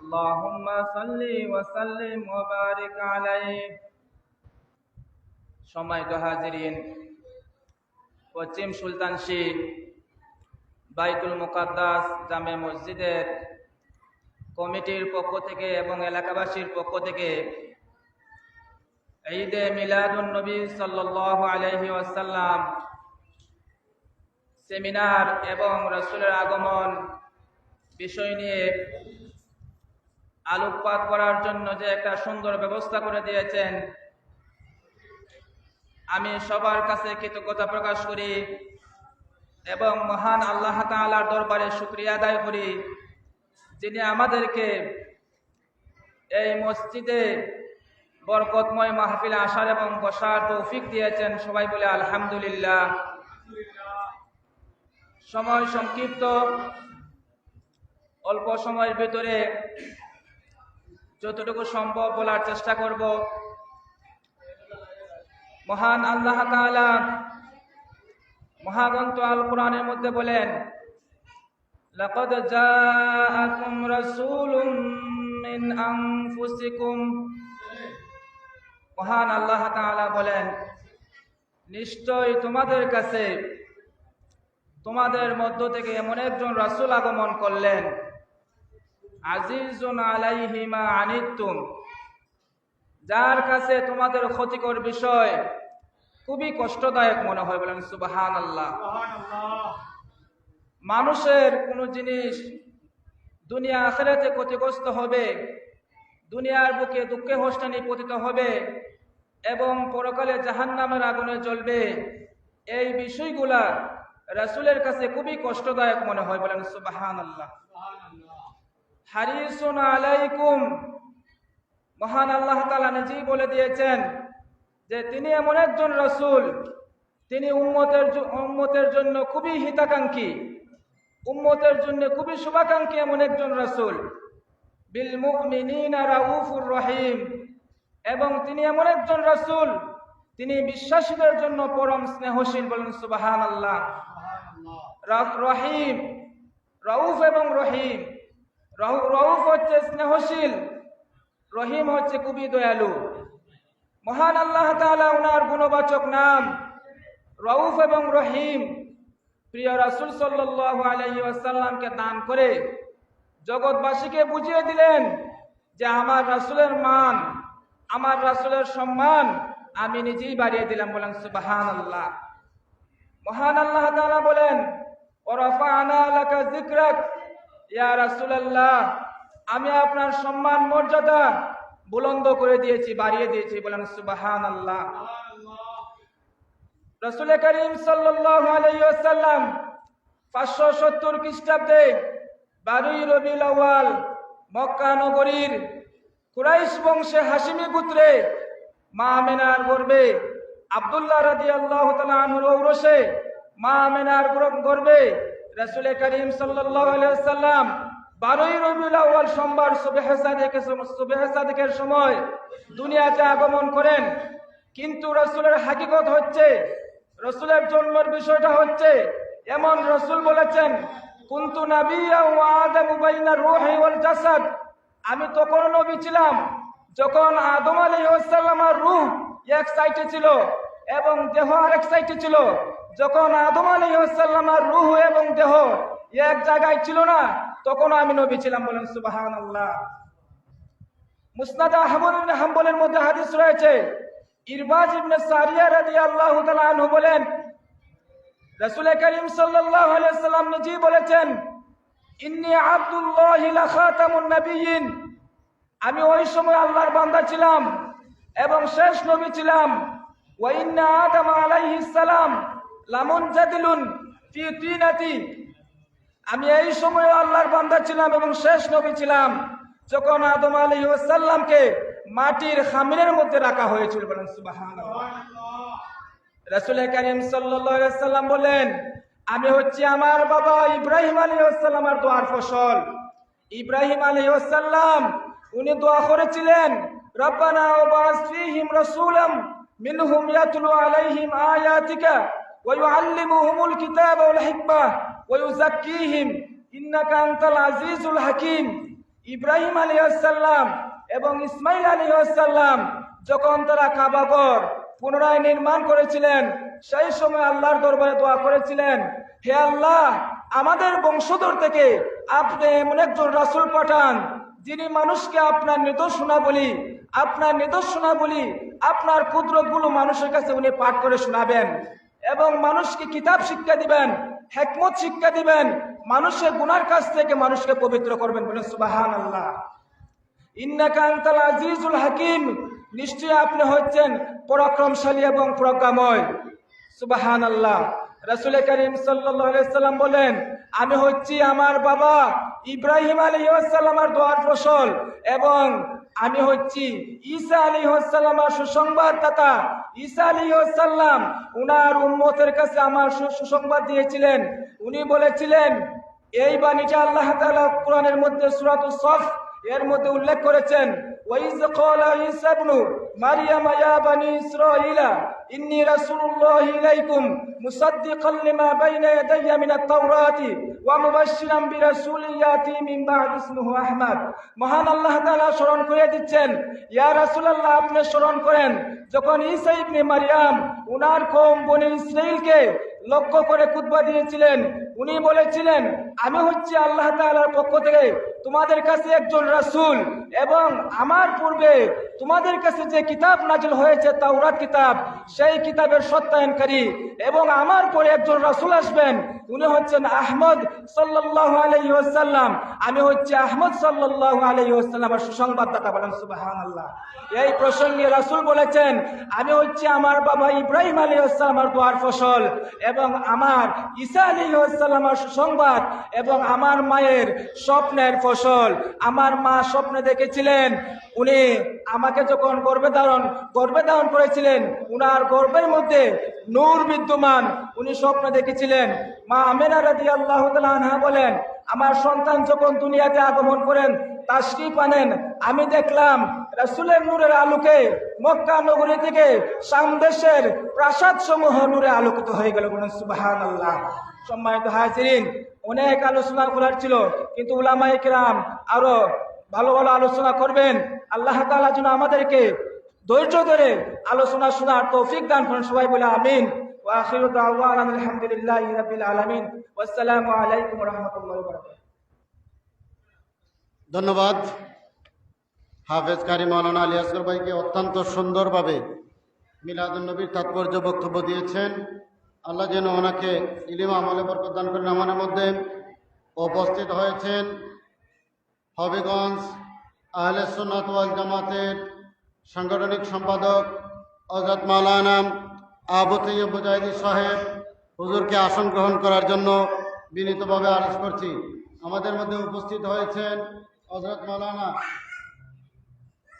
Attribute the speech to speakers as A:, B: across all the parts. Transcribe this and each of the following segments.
A: اللهم صل وسلم وبارك عليه সম্মানিত হাজিরিন পশ্চিম সুলতানশি বাইতুল মুকাদ্দাস জামে মসজিদের কমিটির পক্ষ থেকে এবং এলাকাবাসীর পক্ষ থেকে ঈদে মিলাদুন নবী সাল্লাল্লাহু আলাইহি ওয়াসাল্লাম সেমিনার এবং রসুলের আগমন বিষয় নিয়ে আলোকপাত করার জন্য যে একটা সুন্দর ব্যবস্থা করে দিয়েছেন, আমি সবার কাছে কৃতজ্ঞতা প্রকাশ করি এবং মহান আল্লাহ তাআলার দরবারে শুক্রিয়া আদায় করি যিনি আমাদেরকে এই মসজিদে বরকতময় মাহফিলে আসার এবং বসার তৌফিক দিয়েছেন। সবাই বলে আলহামদুলিল্লাহ। সময় সংক্ষিপ্ত অল্প সময়ের ভিতরে যতটুকু সম্ভব বলার চেষ্টা করব মহান আল্লাহ তাআলা মহাগ্রন্থ আল কোরআনের মধ্যে বলেন لقد جاءكم رسول من أنفسكم মহান আল্লাহ তাআলা বলেন নিশ্চয় তোমাদের কাছে তোমাদের মধ্য থেকে এমন একজন রাসূল আগমন করলেন আজিজুন আলাইহি মা আনিতুম যার কাছে তোমাদের ক্ষতিকর বিষয় খুবই কষ্টদায়ক মনে হয় বলেন সুবহানাল্লাহ। মানুষের কোনো জিনিস দুনিয়া আখেরাতে ক্ষতিগ্রস্ত হবে দুনিয়ার বুকে দুঃখে হস্তানি পতিত হবে এবং পরকালে জাহান্নামের আগুনে জ্বলবে এই বিষয়গুলা রাসূলের কাছে খুবই কষ্টদায়ক মনে হয় বলেন সুবাহান আল্লাহ হারিসুন আলাইকুম। মহান আল্লাহ তাআলা নিজেই বলে দিয়েছেন যে তিনি এমন একজন রাসূল, তিনি উম্মতের উম্মতের জন্য খুবই হিতাকাঙ্ক্ষী, উম্মতের জন্য খুবই শুভাকাঙ্ক্ষী এমন একজন রাসূল। বিল মুমিনিনা রাউফুর রহিম। এবং তিনি এমন একজন রাসূল, তিনি বিশ্বাসীদের জন্য পরম স্নেহশীল বলেন, সুবহানাল্লাহ। রা- রহিম, রাউফ এবং রহিম। রাউ- রাউফ হচ্ছে স্নেহশীল, রহিম হচ্ছে খুবই দয়ালু। মহান আল্লাহ তাআলা ওনার গুণবাচক নাম রউফ এবং রহিম। প্রিয় রাসূল সাল্লাল্লাহু আলাইহি ওয়াসাল্লামকে দান করে জগৎবাসীকে বুঝিয়ে দিলেন যে আমার রাসূলের মান, আমার রাসূলের সম্মান আমি নিজেই বাড়িয়ে দিলাম বলেন সুবাহান আল্লাহ মহান আল্লাহ তাআলা বলেন ইয়া আমি আপনার সম্মান, মর্যাদা বুলন্দ করে দিয়েছি, বাড়িয়ে দিয়েছি, বলেন সুবাহান সুবহানাল্লাহ। রসুল করিম আলাইহি ওয়াসাল্লাম 570 খ্রিস্টাব্দে বারোই রবিউল মক্কা নগরীর কুরাইশ বংশে হাসিমি পুত্রে মা আমেনার গর্বে আব্দুল্লাহ রাদিয়াল্লাহু তাআলা আনহুর ঔরসে মা আমেনার গর্ব- গর্বে রসুল করিম ওয়াসাল্লাম বারোই রবিউল আউয়াল সোমবার সুবহ সাদিকের সময় দুনিয়াতে আগমন করেন। কিন্তু রসুলের হাকিকত হচ্ছে, রসুলের জন্মের বিষয়টা হচ্ছে, এমন রসুল বলেছেন, কুন্তু আমি তখন নবী ছিলাম, যখন আদম আলাইহিস সালামের রূহ এক সাইডে ছিল। এবং দেহ আরেক সাইডে ছিল। যখন আদম আলাইহিস সালামের রূহ এবং দেহ এক জায়গায় ছিল না, তখন আমি নবী ছিলাম বলেন সুবহানাল্লাহ। মুসনাদ আহমদ হাম্বলের মধ্যে হাদিস রয়েছে, ইরবাজ ইবনে সারিয়া রাদিয়াল্লাহু তাআলা আনহু বলেন, রাসূল করিম সাল্লাল্লাহু আলাইহি সাল্লাম নিজেই বলেছেন, ইন্নী আব্দুল্লাহি লা খাতামুন নাবিয়িন আমি ওই সময় আল্লাহর বান্দা ছিলাম এবং শেষ নবী ছিলাম। ওয়াইন্না আদম আলাইহিস সালাম লামুন জাদিলুন তিনাতি আমি এই সময় আল্লাহর বান্দা ছিলাম এবং শেষ নবী ছিলাম। যখন আদম আলী সাল্লামকে মাটির খামিরের মধ্যে রাখা হয়েছিল বলেন সুবহানাল্লাহ। রাসুল করিম সাল্লাম বলেন, আমি হচ্ছি আমার বাবা ইব্রাহিম আলী সাল্লামার দোয়ার ফসল। ইব্রাহিম আলী সাল্লাম উনি দোয়া করেছিলেন, রব্বানা ওবাস ফীহিম রাসূলাম আলাইহিম আয়াতিকা ওয়া ইউআল্লিমুহুমুল কিতাবা ওয়াল হিকমা ওয়া ইউযাক্কিহিম ইন্নাকা আনতাল আজিজুল ইব্রাহিম আলী সাল্লাম এবং ইসমাইল আলী সাল্লাম যখন তারা কাবাগর পুনরায় নির্মাণ করেছিলেন, সেই সময় আল্লাহর দরবারে দোয়া করেছিলেন, হে আল্লাহ, আমাদের বংশধর থেকে আপনি এমন একজন রাসূল পাঠান যিনি মানুষকে আপনার নিদর্শনা বলি আপনার নিদর্শনা বলি আপনার কুদরতগুলো মানুষের কাছে উনি পাঠ করে শোনাবেন এবং মানুষকে কিতাব শিক্ষা দিবেন, হেকমত শিক্ষা দিবেন, মানুষের গুনার কাছ থেকে মানুষকে পবিত্র করবেন বলে সুবাহান আল্লাহ ইন্নাকা আনতাল আজিজুল হাকিম, নিশ্চয়ই আপনি হচ্ছেন পরাক্রমশালী এবং প্রজ্ঞাময়। সুবাহান আল্লাহ রাসুল করিম সাল্লাম বলেন, আমি হচ্ছি আমার বাবা ইব্রাহিম আলী সাল্লামার দোয়ার ফসল এবং আমি হচ্ছি ঈসা আলী সাল্লামার সুসংবাদদাতা। ঈসা আলী সাল্লাম উনার উম্মতের কাছে আমার সুসংবাদ দিয়েছিলেন। উনি বলেছিলেন, এই বাণীটা আল্লাহ তালা কোরআনের মধ্যে সূরাতুস সফ এর মধ্যে উল্লেখ করেছেন। ক্বালা ঈসা ইবনু মারইয়াম ইয়া বানি ইসরাঈলা ইন্নী রাসূলুল্লাহি ইলাইকুম মুসাদ্দিকান লিমা বাইনা ইয়াদাইয়া মিনাত তাওরাতি ওয়া মুবাশশিরান বিরাসূলিন ইয়াতি মিন বা'দ ইসমুহু আহমদ মহান আল্লাহ তাআলা স্মরণ করে দিচ্ছেন, ইয়া রাসূলুল্লাহ, আপনি স্মরণ করেন, যখন ঈসা ইবনে মারইয়াম উনার কওম বনি ইসরাইলকে লক্ষ্য করে খুতবা দিয়েছিলেন, উনি বলেছিলেন, আমি হচ্ছি আল্লাহ তাআলার পক্ষ থেকে তোমাদের কাছে একজন রাসূল এবং আমার পূর্বে তোমাদের কাছে যে কিতাব নাজিল হয়েছে, তাওরাত কিতাব, সেই কিতাবের সত্যায়নকারী এবং আমার পরে একজন রাসূল আসবেন, উনি হচ্ছেন আহমদ সাল্লাল্লাহু আলাইহি ওয়াসাল্লাম। আমি হচ্ছে আহমদ সাল্লাল্লাহু আলাইহি ওয়াসাল্লামের সুসংবাদদাতা বলেন, সুবহানাল্লাহ। এই প্রসঙ্গে রাসূল বলেছেন, আমি হচ্ছে আমার বাবা ইব্রাহিম আলাইহিস সালামের দোয়ার ফসল, এবং আমার ঈসা আলাইহিস সালামের সুসংবাদ, এবং আমার মায়ের স্বপ্নের ফসল। আমার মা স্বপ্নে দেখেছিলেন, উনি আমাকে যখন গর্ভে ধারণ গর্ভে ধারণ করেছিলেন, উনার গর্বের মধ্যে নূর বিদ্যমান, উনি স্বপ্নে দেখেছিলেন। মা আমেনা রাদি আল্লাহ আনহা বলেন, আমার সন্তান যখন দুনিয়াতে আগমন করেন, তাশরিফ আনেন। আমি দেখলাম রাসূলের নূরের আলোকে মক্কা নগরী থেকে সামদেশের প্রাসাদ সমূহ নূরে আলোকিত হয়ে গেল বলেন আল্লাহ সম্মানিত হাজিরিন অনেক আলোচনা করার ছিল কিন্তু উলামায়ে কিরাম আরো ভালো ভালো আলোচনা করবেন আল্লাহ তাআলা যেন আমাদেরকে ধৈর্য ধরে আলোচনা শোনার তৌফিক দান করেন সবাই বলে আমিন واخر دعوانا الحمد لله رب العالمين والسلام عليكم ورحمه الله وبركاته
B: ধন্যবাদ হাফেজ কারি মৌলানা আলী আসগর ভাইকে অত্যন্ত সুন্দরভাবে মিলাদুলনবীর তাৎপর্য বক্তব্য দিয়েছেন আল্লাহ যেন ওনাকে ইলিম আমলে বরকত দান করেন। আমাদের মধ্যে উপস্থিত হয়েছেন হবিগঞ্জ আহলে সুন্নাত ওয়াল জামাতের সাংগঠনিক সম্পাদক হজরত মাওলানা আবু তৈয়ব মুজাহিদি সাহেব হুজুরকে আসন গ্রহণ করার জন্য বিনীতভাবে আরজ করছি। আমাদের মধ্যে উপস্থিত হয়েছেন হজরত মাওলানা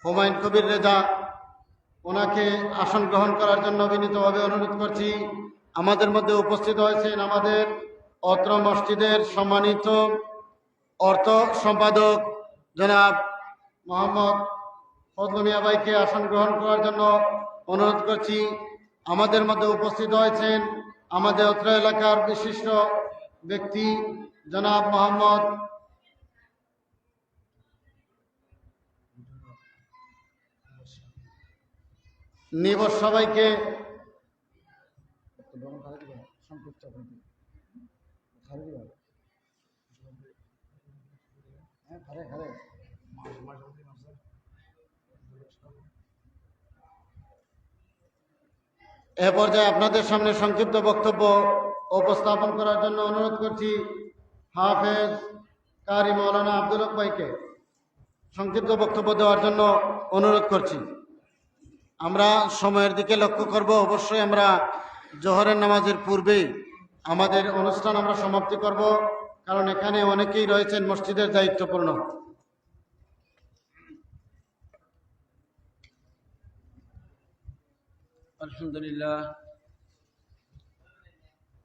B: হুমায়ুন কবির রেজা। ওনাকে আসন গ্রহণ করার জন্য বিনীতভাবে অনুরোধ করছি। আমাদের মধ্যে উপস্থিত হয়েছেন আমাদের অত্র মসজিদের সম্মানিত অর্থ সম্পাদক জনাব মোহাম্মদ ফজলু মিয়া ভাইকে আসন গ্রহণ করার জন্য অনুরোধ করছি। আমাদের মধ্যে উপস্থিত হয়েছেন আমাদের অত্র এলাকার বিশিষ্ট ব্যক্তি জনাব মোহাম্মদ নিবস সবাইকে এ পর্যায়ে আপনাদের সামনে সংক্ষিপ্ত বক্তব্য উপস্থাপন করার জন্য অনুরোধ করছি হাফেজ কারি মৌলানা আব্দুল ভাইকে। সংক্ষিপ্ত বক্তব্য দেওয়ার জন্য অনুরোধ করছি। আমরা সময়ের দিকে লক্ষ্য করব। অবশ্যই আমরা জোহরের নামাজের পূর্বেই আমাদের অনুষ্ঠান আমরা সমাপ্তি করব কারণ এখানে অনেকেই রয়েছেন মসজিদের দায়িত্বপূর্ণ।
C: আলহামদুলিল্লাহ।